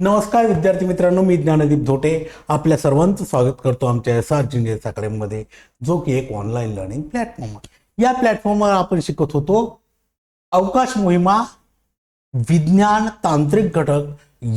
नमस्कार विद्यार्थी मित्रांनो मी ज्ञानदीप धोटे. आपल्या सर्वांचं स्वागत करतो आमच्या एस आर जिनियर्स अकॅडमीमध्ये जो की एक ऑनलाईन लर्निंग प्लॅटफॉर्म आहे. या प्लॅटफॉर्मवर आपण शिकत होतो अवकाश मोहिमा विज्ञान तांत्रिक घटक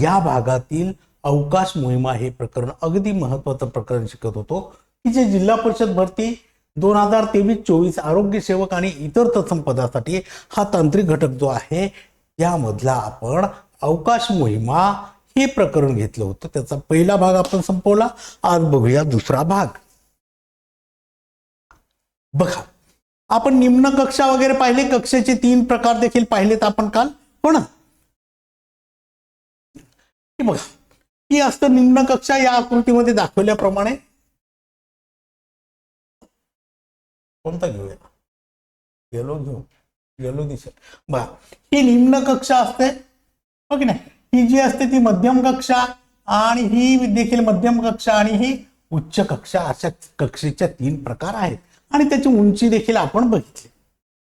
या भागातील अवकाश मोहिमा हे प्रकरण अगदी महत्वाचं प्रकरण शिकत होतो की जे जिल्हा परिषद भरती दोन हजार तेवीस चोवीस आरोग्य सेवक आणि इतर तत्सम पदासाठी हा तांत्रिक घटक जो आहे त्यामधला आपण अवकाश मोहिमा हे प्रकरण घेतलं होतं. त्याचा पहिला भाग आपण संपवला. आज बघूया दुसरा भाग. बघा आपण निम्न कक्षा वगैरे पाहिले. कक्षेचे तीन प्रकार देखील पाहिलेत आपण काल. हो ना? हे बघा ही असतं निम्न कक्षा या आकृतीमध्ये दाखवल्याप्रमाणे. कोणता घेऊया? येलो घेऊ. येलो दिसेल. बघा ही निम्न कक्षा असते. हो की नाही? ही जी असते ती मध्यम कक्षा आणि ही देखील मध्यम कक्षा आणि ही उच्च कक्षा अशा कक्षेच्या तीन प्रकार आहेत. आणि त्याची उंची देखील आपण बघितली.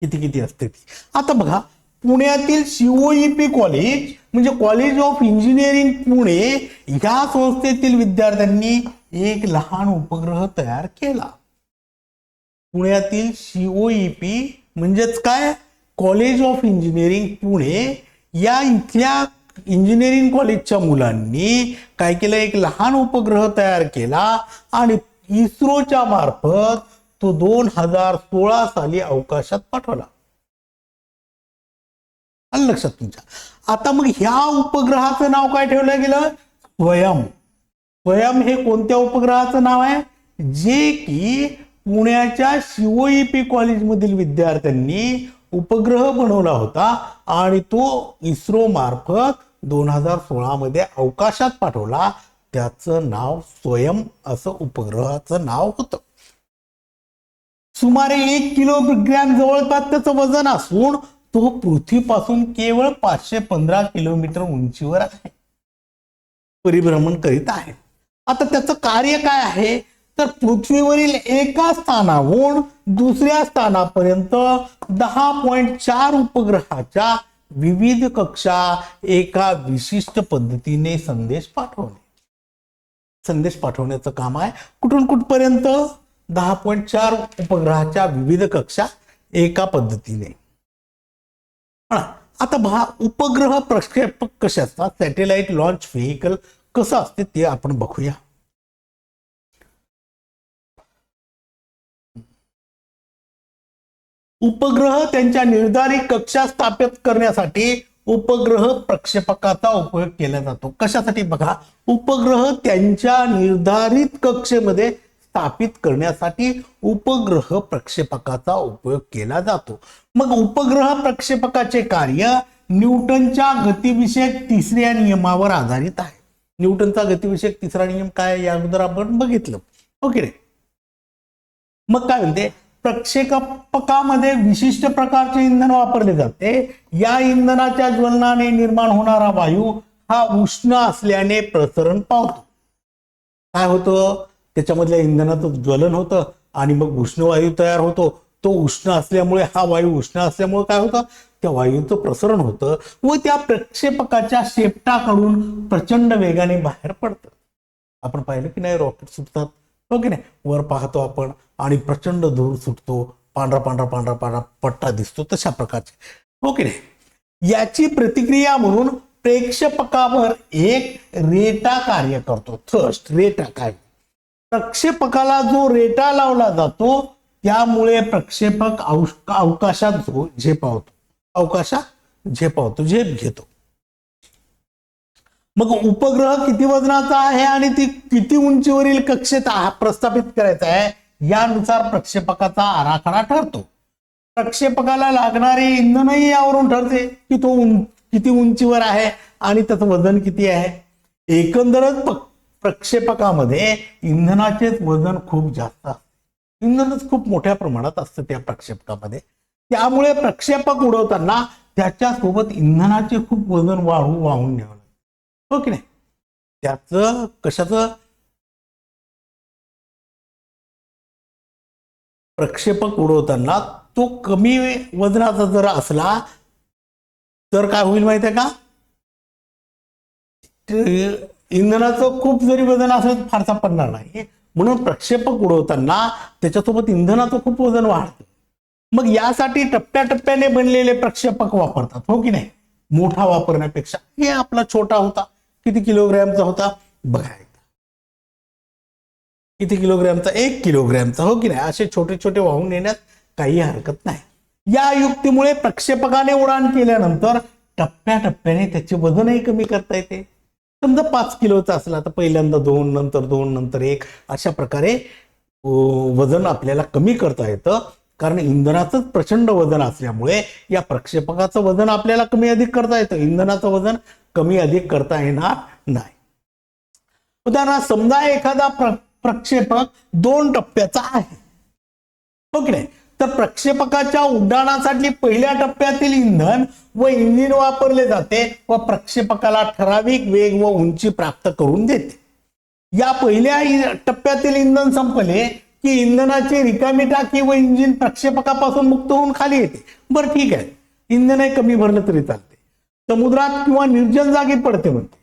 किती किती असते ती. आता बघा पुण्यातील सीओईपी कॉलेज म्हणजे कॉलेज ऑफ इंजिनिअरिंग पुणे या संस्थेतील विद्यार्थ्यांनी एक लहान उपग्रह तयार केला. पुण्यातील सीओईपी म्हणजेच काय? कॉलेज ऑफ इंजिनिअरिंग पुणे या इथल्या इंजिनिअरिंग कॉलेजच्या मुलांनी काय केलं? एक लहान उपग्रह तयार केला आणि इस्रोच्या मार्फत तो दोन हजार सोळा साली अवकाशात पाठवला. आलं लक्षात तुमच्या? आता मग ह्या उपग्रहाचं नाव काय ठेवलं गेलं? स्वयं. स्वयं हे कोणत्या उपग्रहाचं नाव आहे? जे की पुण्याच्या शिवईपी कॉलेजमधील विद्यार्थ्यांनी उपग्रह बनवला होता आणि तो इस्रो मार्फत दोन हजार सोळा मध्ये अवकाशात पाठवला. त्याचं नाव स्वयं असं उपग्रहाचं नाव होतं. सुमारे एक किलोग्रॅम जवळपास त्याचं वजन असून तो पृथ्वीपासून केवळ पाचशे पंधरा किलोमीटर उंचीवर आहे. परिभ्रमण करीत आहे. आता त्याचं कार्य काय आहे? तर पृथ्वीवरील एका स्थानाहून दुसऱ्या स्थानापर्यंत दहा पॉईंट चार उपग्रहाच्या विविध कक्षा एका विशिष्ट पद्धतीने संदेश पाठवणे. संदेश पाठवण्याचं काम आहे. कुठून कुठपर्यंत? दहा पॉईंट चार उपग्रहाच्या विविध कक्षा एका पद्धतीने. आता भा उपग्रह प्रक्षेपक कसे असतात सॅटेलाइट लॉन्च व्हेकल कसं असते ते आपण बघूया. उपग्रह त्यांच्या निर्धारित कक्षा स्थापित करण्यासाठी उपग्रह प्रक्षेपकाचा उपयोग केला जातो. कशासाठी बघा? उपग्रह त्यांच्या निर्धारित कक्षेमध्ये स्थापित करण्यासाठी उपग्रह प्रक्षेपकाचा उपयोग केला जातो. मग उपग्रह प्रक्षेपकाचे कार्य न्यूटनच्या गतिविषयक तिसऱ्या नियमावर आधारित आहे. न्यूटनचा गतिविषयक तिसरा नियम काय या अगोदर आपण बघितलं. ओके रे? मग काय म्हणते? प्रक्षेपकामध्ये विशिष्ट प्रकारचे इंधन वापरले जाते. या इंधनाच्या ज्वलनाने निर्माण होणारा वायू हा उष्ण असल्याने प्रसरण पावतो. काय होतं? त्याच्यामधल्या इंधनाचं ज्वलन होतं आणि मग उष्ण वायू तयार होतो. तो उष्ण असल्यामुळे हा वायू उष्ण असल्यामुळे काय होतं? त्या वायूचं प्रसरण होतं व त्या प्रक्षेपकाच्या शेपटाकडून प्रचंड वेगाने बाहेर पडतं. आपण पाहिलं की नाही रॉकेट सुटतात. हो की नाही? वर पाहतो आपण आणि प्रचंड धूर सुटतो. पांढरा पांढरा पांढरा पांढरा पट्टा दिसतो तशा प्रकारचे. हो की नाही? याची प्रतिक्रिया म्हणून प्रेक्षेपकावर एक रेटा कार्य करतो. थ्रस्ट रेटा काय? प्रक्षेपकाला जो रेटा लावला जातो त्यामुळे प्रक्षेपक अवकाशात झो- झेपावतो अवकाशात झेपावतो झेप घेतो. मग उपग्रह किती वजनाचा आहे आणि ती किती उंचीवरील कक्षेत प्रस्थापित करायचा आहे? यानुसार प्रक्षेपकाचा आराखडा ठरतो. प्रक्षेपकाला लागणारे इंधनही यावरून ठरते की तो उं- किती उंचीवर आहे आणि त्याचं वजन किती आहे. एकंदरच प्रक्षेपकामध्ये इंधनाचेच वजन खूप जास्त असते. इंधनच खूप मोठ्या प्रमाणात असतं त्या प्रक्षेपकामध्ये. त्यामुळे प्रक्षेपक उडवताना त्याच्यासोबत इंधनाचे खूप वजन वाढू वाहून न्यावं हो की नाही? त्याचं कशाचं? प्रक्षेपक उडवताना तो कमी वजनाचा जर असला तर काय होईल माहिती आहे का? इंधनाचं खूप जरी वजन असलं फारसा पडणार नाही. म्हणून प्रक्षेपक उडवताना त्याच्यासोबत इंधनाचं खूप वजन वाढतं. मग यासाठी टप्प्याटप्प्याने बनलेले प्रक्षेपक वापरतात हो की नाही? मोठा वापरण्यापेक्षा. हे आपला छोटा होता. किती किलोग्रॅमचा होता? बघा एकदा. किती किलोग्रॅमचा? एक किलोग्रॅमचा हो की नाही? असे छोटे छोटे वाहून नेण्यात काही हरकत नाही. या युक्तीमुळे प्रक्षेपकाने उडान केल्यानंतर टप्प्याटप्प्याने त्याचे वजनही कमी करता येते. समजा पाच किलोचा असला तर पहिल्यांदा दोन नंतर दोन नंतर एक अशा प्रकारे वजन आपल्याला कमी करता येतं. कारण इंधनाचंच प्रचंड वजन असल्यामुळे या प्रक्षेपकाचं वजन आपल्याला कमी अधिक करता येतं. इंधनाचं वजन कमी अधिक करता येणार नाही. उदाहरणार्थ समजा एखादा प्र प्रक्षेपक दोन टप्प्याचा आहे. हो की नाही? तर प्रक्षेपकाच्या उड्डाणासाठी पहिल्या टप्प्यातील इंधन व इंजिन वापरले जाते व प्रक्षेपकाला ठराविक वेग व उंची प्राप्त करून देते. या पहिल्या टप्प्यातील इंधन संपले की इंधनाची रिकामी टाकी व इंजिन प्रक्षेपकापासून मुक्त होऊन खाली येते. बरं ठीक आहे. इंधनही कमी भरलं तरी चालते. समुद्रात किंवा निर्जन जागी पडते म्हणते.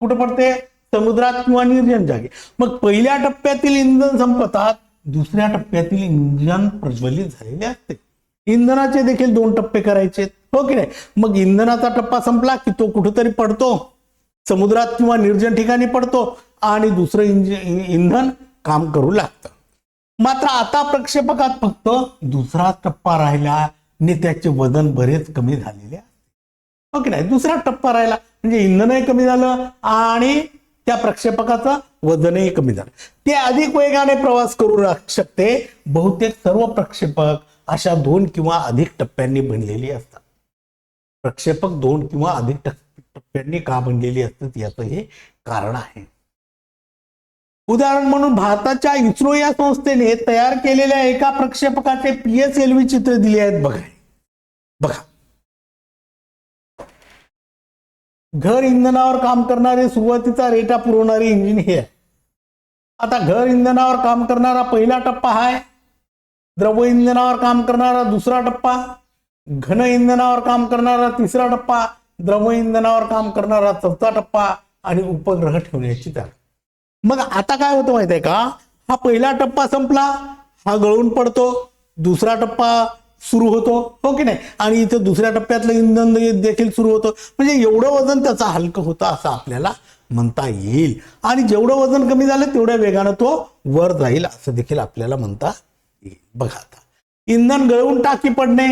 कुठं पडते? समुद्रात किंवा निर्जन जागी. मग पहिल्या टप्प्यातील इंधन संपतात दुसऱ्या टप्प्यातील इंधन प्रज्वलित झालेले असते. इंधनाचे देखील दोन टप्पे करायचे हो की नाही? मग इंधनाचा टप्पा संपला की तो कुठेतरी पडतो. समुद्रात किंवा निर्जन ठिकाणी पडतो आणि दुसरं इंजिन इंधन काम करू लागतं. मात्र आता प्रक्षेपकात फक्त दुसरा टप्पा राहिला आणि त्याचे वजन बरेच कमी झालेले आहे. हो नाही? दुसरा टप्पा राहिला. म्हणजे इंधनही कमी झालं आणि त्या प्रक्षेपकाचं वजनही कमी झालं. ते अधिक वेगाने प्रवास करू शकते. बहुतेक सर्व प्रक्षेपक अशा दोन किंवा अधिक टप्प्यांनी बनलेली असतात. प्रक्षेपक दोन किंवा अधिक टप्प्यांनी का बनलेली असतात याचं हे कारण आहे. उदाहरण म्हणून भारताच्या इस्रो या संस्थेने तयार केलेल्या एका प्रक्षेपकाचे पी एस एल व्ही चित्र दिले आहेत बघा. बघा. घर इंधनावर काम करणारे सुरुवातीचा रेटा पुरवणारे इंजिन हे आहे. आता घर इंधनावर काम करणारा पहिला टप्पा आहे. द्रव इंधनावर काम करणारा दुसरा टप्पा. घन इंधनावर काम करणारा तिसरा टप्पा. द्रव इंधनावर काम करणारा चौथा टप्पा आणि उपग्रह ठेवण्याची जागा मग आता काय होतं माहितीये का? हा पहिला टप्पा संपला हा गळून पडतो दुसरा टप्पा सुरू होतो हो की नाही? आणि इथं दुसऱ्या टप्प्यातलं इंधन देखील सुरू होतं. म्हणजे एवढं वजन त्याचं हलकं होतं असं आपल्याला म्हणता येईल. आणि जेवढं वजन कमी झालं तेवढ्या वेगानं तो वर जाईल असं देखील आपल्याला म्हणता येईल. बघा आता. इंधन गळून टाकी पडणे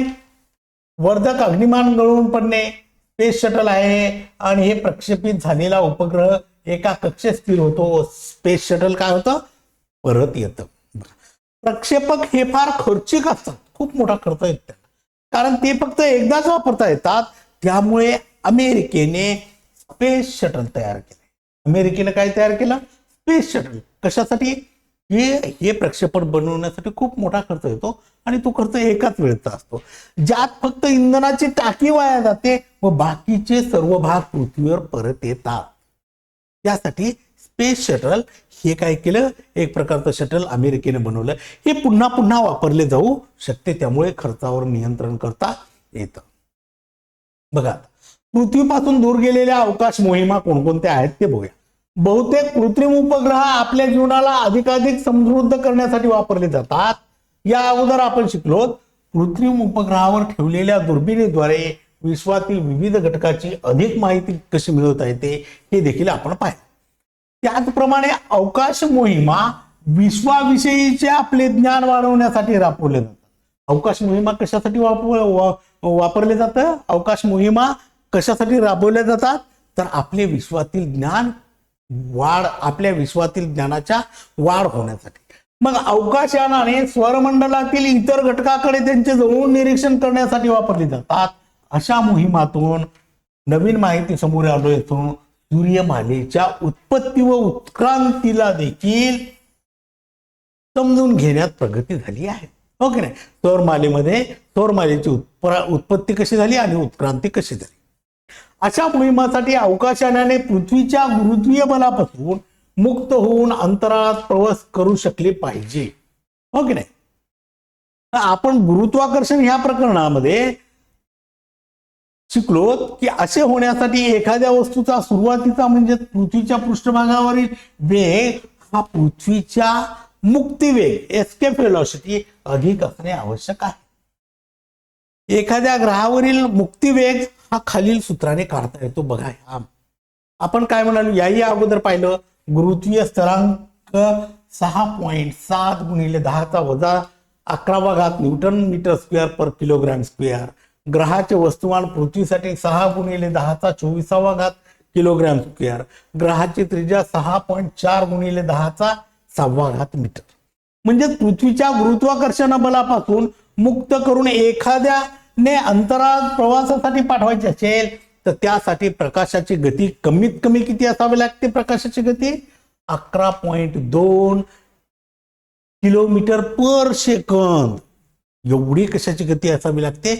वर्धक अग्निमान गळून पडणे स्पेस शटल आहे आणि हे प्रक्षेपित झालेला उपग्रह एका कक्षेत स्थिर होतो स्पेस शटल काय होतं? परत येतं. प्रक्षेपक हे फार खर्चिक असतात. खूप मोठा खर्च येत त्यांना कारण ते फक्त एकदाच वापरता येतात. त्यामुळे अमेरिकेने स्पेस शटल तयार केले. अमेरिकेने काय तयार केलं? स्पेस शटल कशासाठी? हे हे प्रक्षेपण बनवण्यासाठी खूप मोठा खर्च येतो आणि तो खर्च एकाच वेळेचा असतो. ज्यात फक्त इंधनाची टाकी वाया जाते व बाकीचे सर्व भाग पृथ्वीवर परत येतात. त्यासाठी स्पेस शटल हे काय केलं? एक प्रकारचं शटल अमेरिकेने बनवलं. हे पुन्हा पुन्हा वापरले जाऊ शकते. त्यामुळे खर्चावर नियंत्रण करता येतं. बघा पृथ्वीपासून दूर गेलेल्या अवकाश मोहिमा कोणकोणत्या आहेत ते बघूया. बहुतेक कृत्रिम उपग्रह आपल्या जीवनाला अधिकाधिक समृद्ध करण्यासाठी वापरले जातात. या अगोदर आपण शिकलो कृत्रिम उपग्रहावर ठेवलेल्या दुर्बिणीद्वारे विश्वातील विविध घटकाची अधिक माहिती कशी मिळवता येते हे देखील आपण पाहिलं. त्याचप्रमाणे अवकाश मोहिमा विश्वाविषयीचे आपले ज्ञान वाढवण्यासाठी राबवले जातात. अवकाश मोहिमा कशासाठी वापर वापरले जातं? अवकाश मोहिमा कशासाठी राबवल्या जातात? तर आपले विश्वातील ज्ञान वाढ आपल्या विश्वातील ज्ञानाच्या वाढ होण्यासाठी. मग अवकाशयानाने स्वरमंडलातील इतर घटकाकडे त्यांचे जवळून निरीक्षण करण्यासाठी वापरली जातात. अशा मोहिमातून नवीन माहिती समोर आलो येतो सूर्यमालेच्या उत्पत्ती व उत्क्रांतीला देखील समजून घेण्यात प्रगती झाली आहे. ओके की नाही? सौरमालेमध्ये सौरमालेची उत्प्रा- उत्पत्ती कशी झाली आणि उत्क्रांती कशी झाली? अशा मोहिमासाठी अवकाशयानाने पृथ्वीच्या गुरुत्वीय बलापासून मुक्त होऊन अंतराळात प्रवास करू शकले पाहिजे. हो की नाही? तर आपण गुरुत्वाकर्षण ह्या प्रकरणामध्ये शिकलो की असे होण्यासाठी एखाद्या वस्तूचा सुरुवातीचा म्हणजे पृथ्वीच्या पृष्ठभागावरील वेग हा पृथ्वीच्या मुक्तिवेग एस्केप फेलॉसिटी अधिक असणे आवश्यक आहे. एखाद्या ग्रहावरील मुक्तिवेग हा खालील सूत्राने काढता येतो. बघा हा आपण काय म्हणालो? याही अगोदर पाहिलं. गुरुत्वीय स्थरांक सहा पॉईंट सात गुणिले दहाचा वजा अकरावा घात newton metre square per kilogram square ग्रहाचे वस्तुमान पृथ्वीसाठी सहा गुणिले दहाचा चोवीसावा घात किलोग्रॅम स्क्वेअर. ग्रहाची त्रिज्या सहा पॉईंट चार गुणिले दहाचा सहावा घात मीटर. म्हणजे पृथ्वीच्या गुरुत्वाकर्षण बलापासून मुक्त करून एखाद्याने अंतराळ प्रवासासाठी पाठवायचे असेल तर त्यासाठी प्रकाशाची गती कमीत कमी किती असावी लागते? प्रकाशाची गती अकरा पॉईंट दोन किलोमीटर पर सेकंद. एवढी कशाची गती असावी लागते?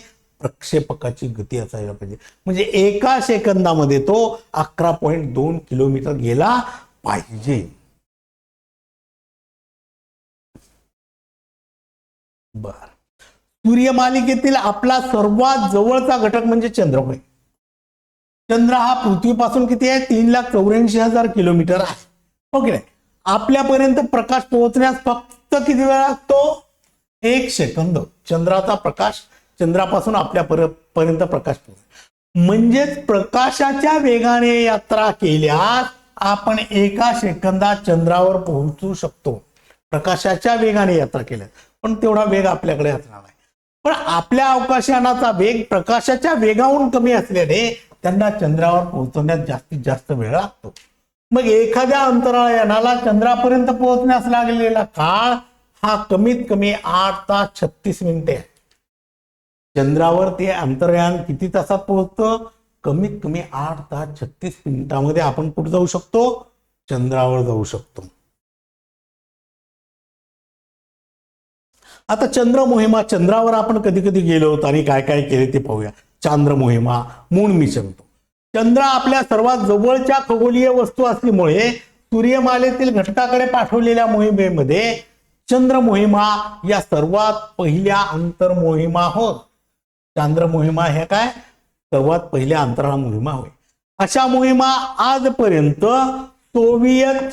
प्रक्षेपकाची गती असायला पाहिजे. म्हणजे एका सेकंदामध्ये तो अकरा पॉईंट दोन किलोमीटर गेला पाहिजे. बर. सूर्यमालिकेतील आपला सर्वात जवळचा घटक म्हणजे चंद्र होय चंद्र हा पृथ्वीपासून किती आहे? तीन लाख चौऱ्याऐंशी हजार किलोमीटर आहे. ओके. आपल्यापर्यंत प्रकाश पोहोचण्यास फक्त किती वेळ लागतो? एक सेकंद. चंद्राचा प्रकाश चंद्रापासून आपल्या पर- पर्यंत प्रकाश पोहोच म्हणजेच प्रकाशाच्या वेगाने यात्रा केल्यास आपण एका सेकंदात चंद्रावर पोहोचू शकतो. प्रकाशाच्या वेगाने यात्रा केल्यास. पण तेवढा वेग आपल्याकडे असणार नाही. पण आपल्या अवकाशयानाचा वेग प्रकाशाच्या वेगाहून कमी असल्याने त्यांना चंद्रावर पोहोचवण्यात जास्तीत जास्त वेळ लागतो. मग एखाद्या अंतराळयानाला चंद्रापर्यंत पोहोचण्यास लागलेला काळ हा कमीत कमी आठ तास छत्तीस मिनिटे आहे. चंद्रावर ते अंतरयान किती तासात पोहोचतं? कमीत कमी आठ तास छत्तीस मिनिटामध्ये आपण कुठे जाऊ शकतो? चंद्रावर जाऊ शकतो. आता चंद्र मोहिमा चंद्रावर आपण कधी कधी गेलो होतो आणि काय काय केले ते पाहूया. चांद्र मोहिमा मून मिशन. चंद्र आपल्या सर्वात जवळच्या खगोलीय वस्तू असल्यामुळे सूर्यमालेतील घटकाकडे पाठवलेल्या मोहिमेमध्ये चंद्र मोहिमा या सर्वात पहिल्या अंतर मोहिमा होत. चांद्र मोहिमा हे काय? सर्वात पहिल्या अंतराळ मोहिमा होय. अशा मोहिमा आजपर्यंत सोव्हिएत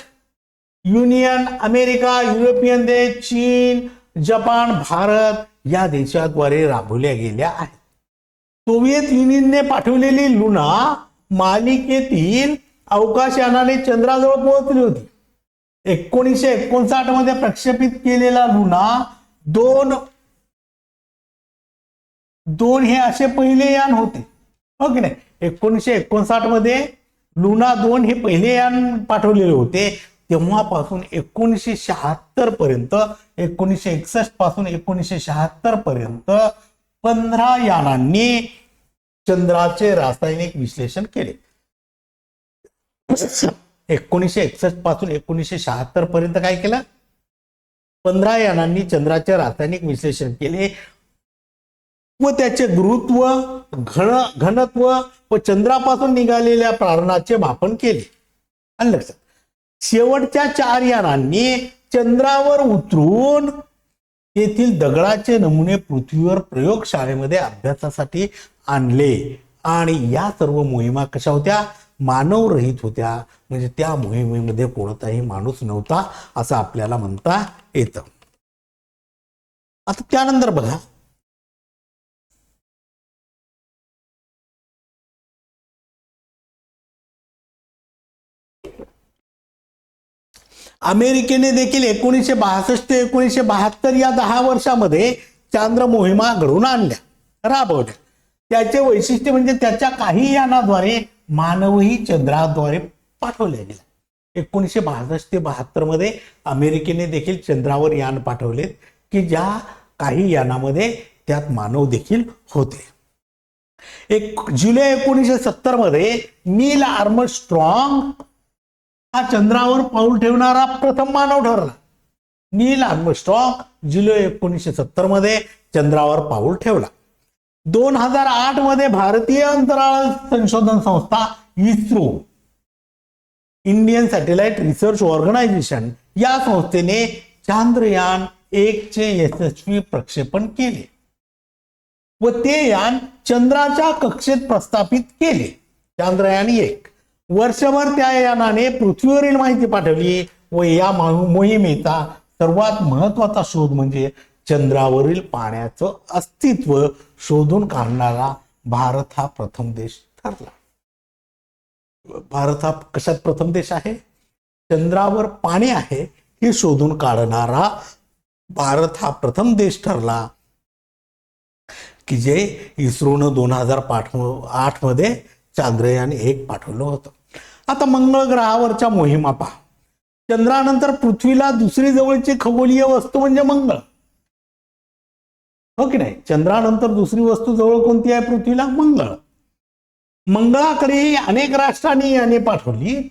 युनियन अमेरिका युरोपियन देश चीन जपान भारत या देशाद्वारे राबवल्या गेल्या आहेत. सोव्हिएत युनियनने पाठवलेली लुना मालिकेतील अवकाशयानाने चंद्राजवळ पोहोचली होती. एकोणीसशे एकोणसाठमध्ये प्रक्षेपित केलेला लुना दोन दोन हे असे पहिले यान होते. हो की नाही? एकोणीसशे एकोणसाठमध्ये लुना दोन हे पहिले यान पाठवलेले होते. तेव्हापासून एकोणीसशे शहात्तर पर्यंत एकोणीसशे एकसष्टपासून एकोणीसशे शहात्तर पर्यंत पंधरा यानांनी चंद्राचे रासायनिक विश्लेषण केले. एकोणीसशे एकसष्टपासून एकोणीसशे शहात्तर पर्यंत काय केलं? पंधरा यानांनी चंद्राचे रासायनिक विश्लेषण केले. व त्याचे गुरुत्व घन घनत्व व चंद्रापासून निघालेल्या प्रारणाचे मापन केले. आणि लक्षात? शेवटच्या चार यानांनी चंद्रावर उतरून येथील दगडाचे नमुने पृथ्वीवर प्रयोगशाळेमध्ये अभ्यासासाठी आणले. आणि या सर्व मोहिमा कशा होत्या? मानवरहित होत्या. म्हणजे त्या मोहिमेमध्ये कोणताही माणूस नव्हता असं आपल्याला म्हणता येतं. आता त्यानंतर बघा. अमेरिकेने देखील एकोणीसशे बासष्ट ते एकोणीसशे बहात्तर या दहा वर्षामध्ये चांद्र मोहिमा घडून आणल्या. राबवल्या त्याचे वैशिष्ट्य म्हणजे त्याच्या काही यानाद्वारे मानवही चंद्राद्वारे पाठवल्या गेल्या एकोणीसशे बासष्ट ते बहात्तरमध्ये अमेरिकेने देखील चंद्रावर यान पाठवलेत की ज्या काही यानामध्ये त्यात मानव देखील होते. एक जुलै एकोणीसशे सत्तरमध्ये नील आर्म स्ट्रॉंग हा चंद्रावर पाऊल ठेवणारा प्रथम मानव ठरला. नील आर्मस्ट्रॉंग जुलै एकोणीसशे सत्तरमध्ये चंद्रावर पाऊल ठेवला. दोन हजार आठमध्ये भारतीय अंतराळ संशोधन संस्था ISRO Indian satellite research organisation या संस्थेने चांद्रयान एक चे यशस्वी प्रक्षेपण केले व ते यान चंद्राच्या कक्षेत प्रस्थापित केले. चांद्रयान एक. वर्षभर त्या यानाने पृथ्वीवरील माहिती पाठवली. व या मोहिमेचा सर्वात महत्त्वाचा शोध म्हणजे चंद्रावरील पाण्याचं अस्तित्व शोधून काढणारा भारत हा प्रथम देश ठरला. भारत हा कशात प्रथम देश आहे? चंद्रावर पाणी आहे हे शोधून काढणारा भारत हा प्रथम देश ठरला. की जे इस्रोनं दोन हजार पाठ आठमध्ये चांद्रयान एक पाठवलं होतं. आता मंगळ ग्रहावरच्या मोहिमा पहा. चंद्रानंतर पृथ्वीला दुसरी जवळची खगोलीय वस्तू म्हणजे मंगळ. हो की नाही? चंद्रानंतर दुसरी वस्तू जवळ कोणती आहे? पृथ्वीला मंगळ. मंगळाकडे अनेक राष्ट्रांनी याने पाठवली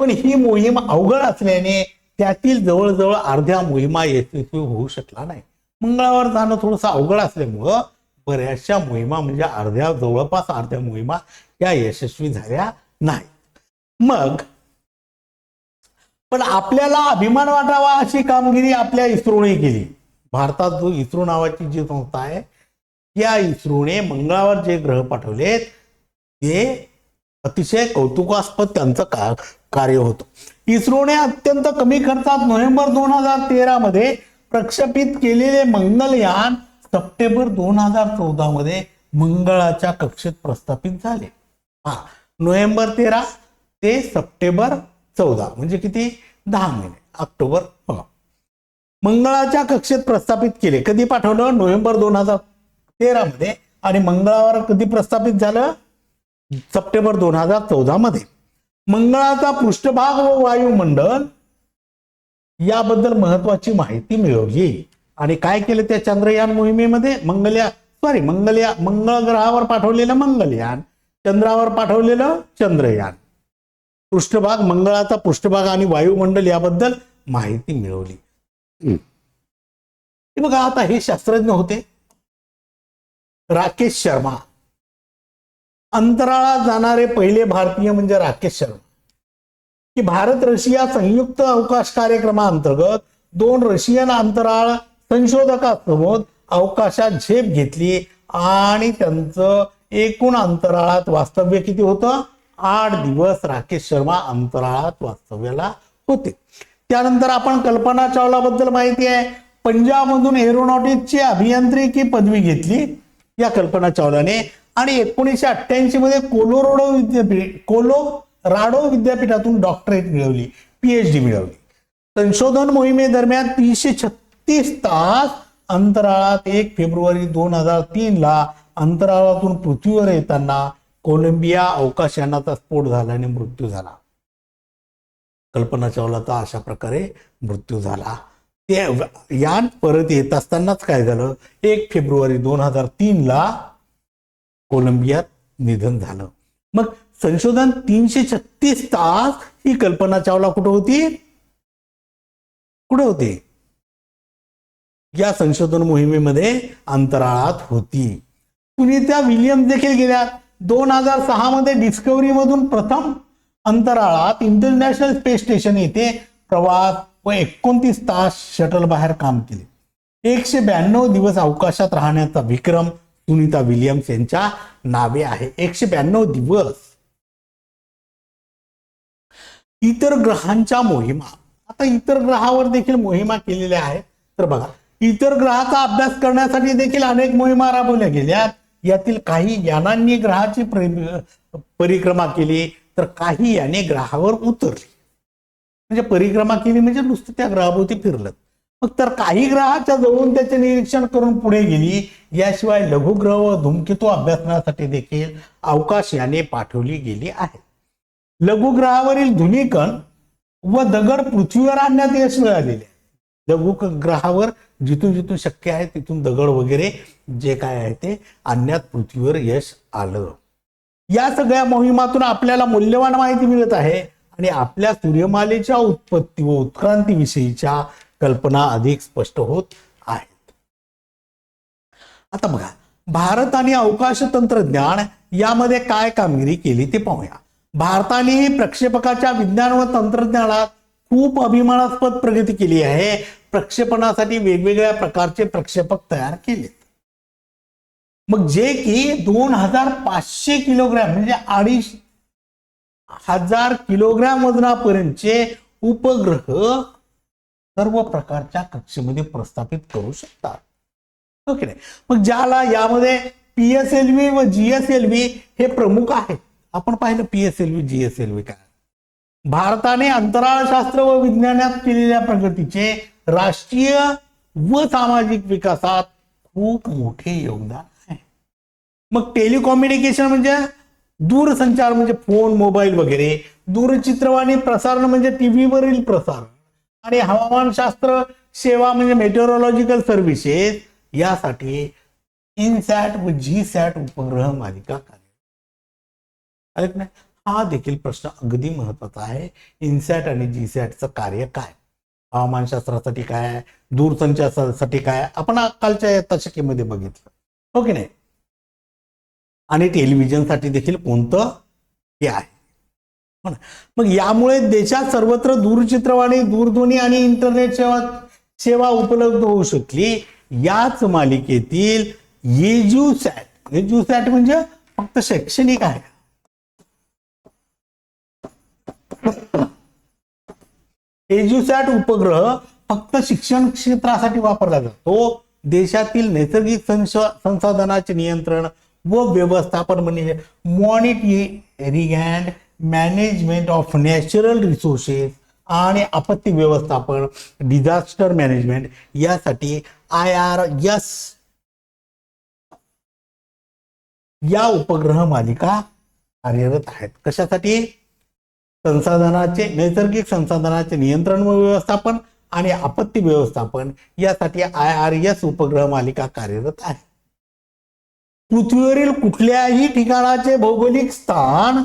पण ही मोहीम अवघड असल्याने त्यातील जवळजवळ अर्ध्या मोहिमा यशस्वी होऊ शकला नाही. मंगळावर जाणं थोडंसं अवघड असल्यामुळं बऱ्याचशा मोहिमा म्हणजे अर्ध्या जवळपास अर्ध्या मोहिमा या यशस्वी झाल्या नाही मग? पण आपल्याला अभिमान वाटावा अशी कामगिरी आपल्या इस्रोने केली. भारतात जो इस्रो नावाची जी संस्था आहे या इस्रोने मंगळावर जे ग्रह पाठवलेत ते अतिशय कौतुकास्पद त्यांचं का कार्य होतं. इस्रोने अत्यंत कमी खर्चात नोव्हेंबर दोन हजार तेरा मध्ये प्रक्षेपित केलेले मंगलयान सप्टेंबर दोन हजार चौदा मध्ये मंगळाच्या कक्षेत प्रस्थापित झाले. हा नोव्हेंबर तेरा ते सप्टेंबर चौदा म्हणजे किती? दहा महिने ऑक्टोबर बघा मंगळाच्या कक्षेत प्रस्थापित केले. कधी पाठवलं? नोव्हेंबर दोन हजार तेरा मध्ये. आणि मंगळावर कधी प्रस्थापित झालं? सप्टेंबर दोन हजार चौदा मध्ये. मंगळाचा पृष्ठभाग व वायुमंडल याबद्दल महत्वाची माहिती मिळवली. आणि काय केलं त्या चंद्रयान मोहिमेमध्ये? मंगलया सॉरी मंगलया मंगळ ग्रहावर पाठवलेलं मंगलयान. चंद्रावर पाठवलेलं चंद्रयान. पृष्ठभाग मंगळाचा पृष्ठभाग आणि वायुमंडल याबद्दल माहिती मिळवली. बघा आता हे शास्त्रज्ञ होते. राकेश शर्मा. अंतराळात जाणारे पहिले भारतीय म्हणजे राकेश शर्मा. की भारत रशिया संयुक्त अवकाश कार्यक्रमाअंतर्गत दोन रशियन अंतराळ संशोधकासमोर अवकाशात झेप घेतली आणि त्यांचं एकूण अंतराळात वास्तव्य किती होतं? आठ दिवस राकेश शर्मा अंतराळात वास्तव्याला होते. त्यानंतर आपण कल्पना चावला बद्दल माहिती आहे. पंजाबमधून एरोनॉटिक्सची अभियांत्रिकी पदवी घेतली या कल्पना चावलाने. आणि एकोणीसशे अठ्ठ्याऐंशी मध्ये कोलोराडो विद्यापीठ कोलो राडो विद्यापीठातून डॉक्टरेट मिळवली पीएचडी मिळवली. संशोधन मोहिमेदरम्यान तीनशे छत्तीस तास अंतराळात एक फेब्रुवारी दोन हजार तीन ला अंतराळातून पृथ्वीवर येताना कोलंबिया अवकाशयानाचा स्फोट झाल्याने मृत्यू झाला. कल्पना चावलाचा अशा प्रकारे मृत्यू झाला. ते यान परत येत असतानाच काय झालं? एक फेब्रुवारी दोन हजार तीनला कोलंबियात निधन झालं. मग संशोधन तीनशे छत्तीस तास ही कल्पना चावला कुठं होती? कुठं होती? या संशोधन मोहिमेमध्ये अंतराळात होती. तुम्ही त्या विलियम देखील गेल्या. दोन हजार सहा मध्ये मधून प्रथम अंतराळात इंटरनॅशनल स्पेस स्टेशन येथे प्रवास व एकोणतीस तास शटल बाहेर काम केले. एकशे ब्याण्णव दिवस अवकाशात राहण्याचा विक्रम सुनीता विलियम्स यांच्या नावे आहे. एकशे ब्याण्णव दिवस. इतर ग्रहांच्या मोहिमा. आता इतर ग्रहावर देखील मोहिमा केलेल्या आहेत. तर बघा इतर ग्रहाचा अभ्यास करण्यासाठी देखील अनेक मोहिमा राबवल्या गेल्या यातील काही यानांनी ग्रहाची परिक्रमा केली तर काही याने ग्रहावर उतरली. म्हणजे परिक्रमा केली म्हणजे नुसतं त्या ग्रहाभोवती फिरलं. मग तर काही ग्रहाच्या जवळून त्याचे निरीक्षण करून पुढे गेली. याशिवाय लघुग्रह व धूमकेतू अभ्यासनासाठी देखील अवकाश याने पाठवली गेली आहे. लघुग्रहावरील धुनीकण व दगड पृथ्वीवर आणण्यात यश मिळालेले आहे. लघु ग्रहावर जिथून जिथून शक्य आहे तिथून दगड वगैरे जे काय आहे ते आणण्यात पृथ्वीवर यश आलं. या सगळ्या मोहिमातून आपल्याला मूल्यवान माहिती मिळत आहे आणि आपल्या सूर्यमालेच्या उत्पत्ती व उत्क्रांतीविषयीच्या कल्पना अधिक स्पष्ट होत आहेत. आता बघा भारत आणि अवकाश तंत्रज्ञान यामध्ये काय कामगिरी केली ते पाहूया. भारताने प्रक्षेपकाच्या विज्ञान व तंत्रज्ञानात खूप अभिमानास्पद प्रगती केली आहे. प्रक्षेपणासाठी वेगवेगळ्या प्रकारचे प्रक्षेपक तयार केलेत. मग जे की दोन हजार पाचशे किलोग्रॅम म्हणजे अडीच हजार किलोग्रॅम वजनापर्यंतचे उपग्रह सर्व प्रकारच्या कक्षेमध्ये प्रस्थापित करू शकतात. हो ओके मग ज्याला यामध्ये पीएसएलव्ही व जीएसएलव्ही हे प्रमुख आहेत. आपण पाहिलं पीएसएलव्ही जीएसएलव्ही काय? भारताने अंतराळशास्त्र व विज्ञानात केलेल्या प्रगतीचे राष्ट्रीय व सामाजिक विकासात खूप मोठे योगदान आहे. मग टेलिकॉम्युनिकेशन म्हणजे दूरसंचार म्हणजे फोन मोबाईल वगैरे दूरचित्रवाणी प्रसारण म्हणजे टीव्हीवरील प्रसारण आणि हवामानशास्त्र सेवा म्हणजे मेटेरोलॉजिकल सर्व्हिसेस यासाठी इनसॅट व जी सॅट उपग्रह मालिका कार्य. हा देखील प्रश्न अगदी महत्त्वाचा आहे. इनसॅट आणि जी सॅटचं कार्य काय? हवामानशास्त्रासाठी काय? आहे दूरसंचारासाठी काय? आपण कालच्या या दशकेमध्ये बघितलं. हो की नाही? आणि टेलिव्हिजनसाठी देखील कोणतं हे आहे. हो मग यामुळे देशात सर्वत्र दूरचित्रवाणी दूरध्वनी आणि इंटरनेट सेवा सेवा उपलब्ध होऊ शकली. याच मालिकेतील येजू सॅट. येजू सॅट म्हणजे फक्त शैक्षणिक आहे एज्युसॅट उपग्रह फक्त शिक्षण क्षेत्रासाठी वापरला जातो. देशातील नैसर्गिक संसाधनाचे नियंत्रण व व्यवस्थापन म्हणजे monitoring and management of natural resources आणि आपत्ती व्यवस्थापन डिझास्टर मॅनेजमेंट यासाठी आय आर एस या उपग्रह मालिका कार्यरत आहेत. कशासाठी? संसाधनाचे नैसर्गिक संसाधनाचे नियंत्रण व व्यवस्थापन आणि आपत्ती व्यवस्थापन यासाठी आय आर एस उपग्रह मालिका कार्यरत आहे. पृथ्वीवरील कुठल्याही ठिकाणाचे भौगोलिक स्थान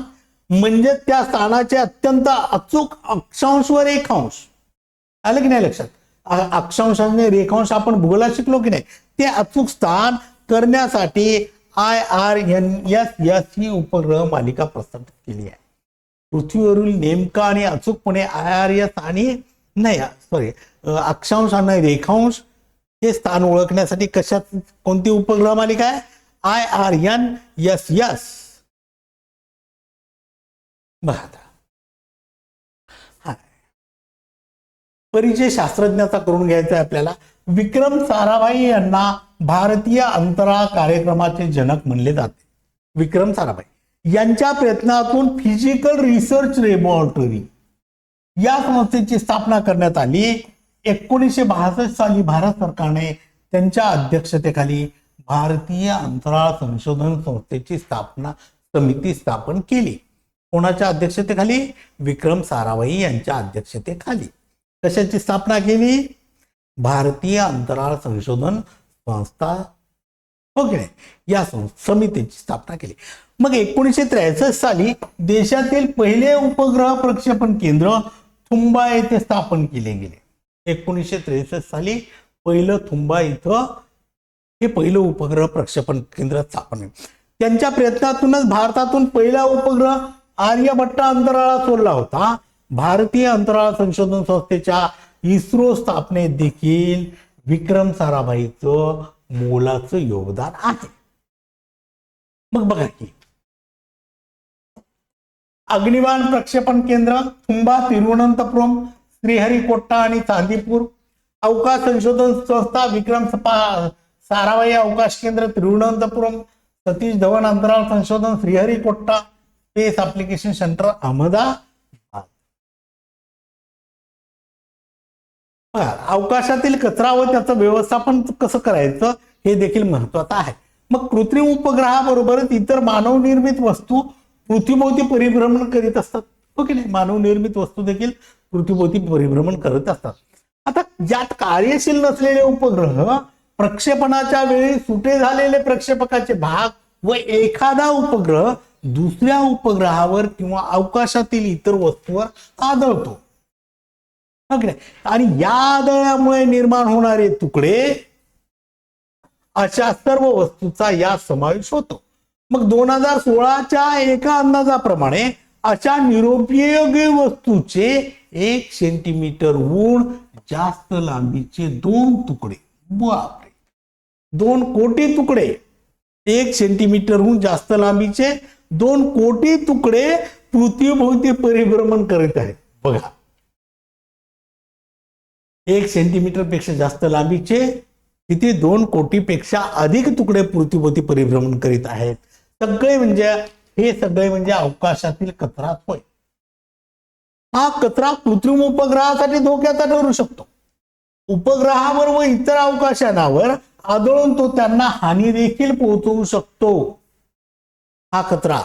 म्हणजे त्या स्थानाचे अत्यंत अचूक अक्षांश व रेखांश. आलं की नाही लक्षात? अक्षांश आणि रेखांश आपण भूगोलात शिकलो की नाही? ते अचूक स्थान करण्यासाठी I R N S S ही उपग्रह मालिका प्रस्थापित केली आहे. पृथ्वीवरील नेमका आणि अचूकपणे आय आर एस आणि नाही सॉरी अक्षांश आणि रेखांश हे स्थान ओळखण्यासाठी कशात कोणती उपग्रह मालिका आहे? I R N S S. बघा हा. परिचय शास्त्रज्ञाचा करून घ्यायचा आहे आपल्याला. विक्रम साराभाई यांना भारतीय अंतराळ कार्यक्रमाचे जनक म्हणले जाते. विक्रम साराभाई. यांच्या प्रयत्नातून फिजिकल रिसर्च लॅबॉरेटरी या संस्थेची स्थापना करण्यात आली. एकोणीसशे बासष्ट साली भारत सरकारने त्यांच्या अध्यक्षतेखाली भारतीय अंतराळ संशोधन संस्थेची स्थापना समिती स्थापन केली. कोणाच्या अध्यक्षतेखाली? विक्रम साराभाई यांच्या अध्यक्षतेखाली. कशाची स्थापना केली? भारतीय अंतराळ संशोधन संस्था. हो की या सं- समितीची स्थापना केली. मग एकोणीसशे त्रेसष्ट साली देशातील पहिले उपग्रह प्रक्षेपण केंद्र थुंबा येथे स्थापन केले गेले. एकोणीसशे त्रेसष्ट साली पहिलं थुंबा इथं हे पहिलं उपग्रह प्रक्षेपण केंद्र स्थापन त्यांच्या प्रयत्नातूनच भारतातून पहिला उपग्रह आर्यभट्ट अंतराळात सोडला होता. भारतीय अंतराळ संशोधन संस्थेच्या इस्रो स्थापनेत देखील विक्रम साराभाईचं मोलाचं योगदान आहे. मग बघा की अग्निबाण प्रक्षेपण केंद्र थुंबा तिरुवनंतपुरम श्रीहरिकोट्टा आणि चांदीपूर. अवकाश संशोधन संस्था विक्रम सपा साराभाई अवकाश केंद्र तिरुवनंतपुरम सतीश धवन अंतराळ संशोधन Sriharikota space application centre Ahmedabad. अवकाशातील कचरा व त्याचं व्यवस्थापन कसं करायचं हे देखील महत्वाचं आहे. मग कृत्रिम उपग्रहाबरोबरच इतर मानवनिर्मित वस्तू पृथ्वीभोवती परिभ्रमण करीत असतात. हो की नाही? मानवनिर्मित वस्तू देखील पृथ्वीभोवती परिभ्रमण करत असतात. आता ज्यात कार्यशील नसलेले उपग्रह प्रक्षेपणाच्या वेळी सुटे झालेले प्रक्षेपकाचे भाग व एखादा उपग्रह दुसऱ्या उपग्रहावर किंवा अवकाशातील इतर वस्तूवर आदळतो. हो आणि या आदळामुळे निर्माण होणारे तुकडे अशा सर्व वस्तूचा या समावेश होतो. मग दोन हजार सोळाच्या एका अंदाजाप्रमाणे अशा निरुपयोगी वस्तूचे एक सेंटीमीटर ऊन जास्त लांबीचे दोन तुकडे. बापरे. दोन कोटी तुकडे. एक सेंटीमीटरहून जास्त लांबीचे दोन कोटी तुकडे पृथ्वीभोवती परिभ्रमण करीत आहेत. बघा. एक सेंटीमीटरपेक्षा जास्त लांबीचे किती दोन कोटीपेक्षा अधिक तुकडे पृथ्वीभोवती परिभ्रमण करीत आहेत. सगळे म्हणजे हे सगळे म्हणजे अवकाशातील कचरा होय. हा कचरा कृत्रिम उपग्रहासाठी धोक्याचा ठरू शकतो. उपग्रहावर व इतर अवकाशांवर आदळून तो त्यांना हानी देखील पोहोचवू शकतो. हा कचरा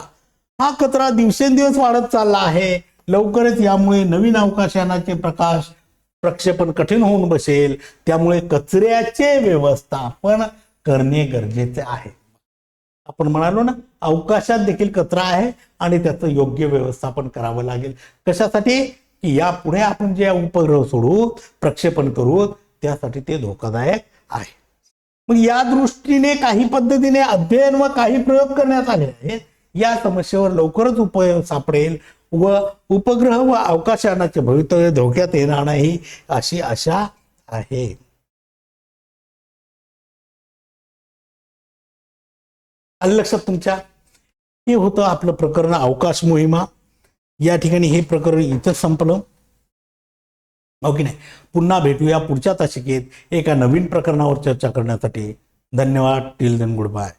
हा कचरा दिवसेंदिवस वाढत चालला आहे. लवकरच यामुळे नवीन अवकाशयानाचे प्रकाश प्रक्षेपण कठीण होऊन बसेल. त्यामुळे कचऱ्याचे व्यवस्थापन करणे गरजेचे आहे. आपण म्हणालो ना अवकाशात देखील कचरा आहे आणि त्याचं योग्य व्यवस्थापन करावं लागेल. कशासाठी? की यापुढे आपण जे उपग्रह सोडू प्रक्षेपण करू त्यासाठी ते धोकादायक आहे. मग या दृष्टीने काही पद्धतीने अध्ययन व काही प्रयोग करण्यात आले आहेत. या समस्येवर लवकरच उपाय सापडेल व उपग्रह व अवकाशयानाचे भवितव्य धोक्यात येणार नाही अशी आशा आहे. आलं लक्षात तुमच्या हे होतं आपलं प्रकरण अवकाश मोहिमा. या ठिकाणी हे प्रकरण इथं संपलं. हो ओके नाही? पुन्हा भेटूया पुढच्या तासिकेत एका नवीन प्रकरणावर चर्चा करण्यासाठी. धन्यवाद. Till then good bye.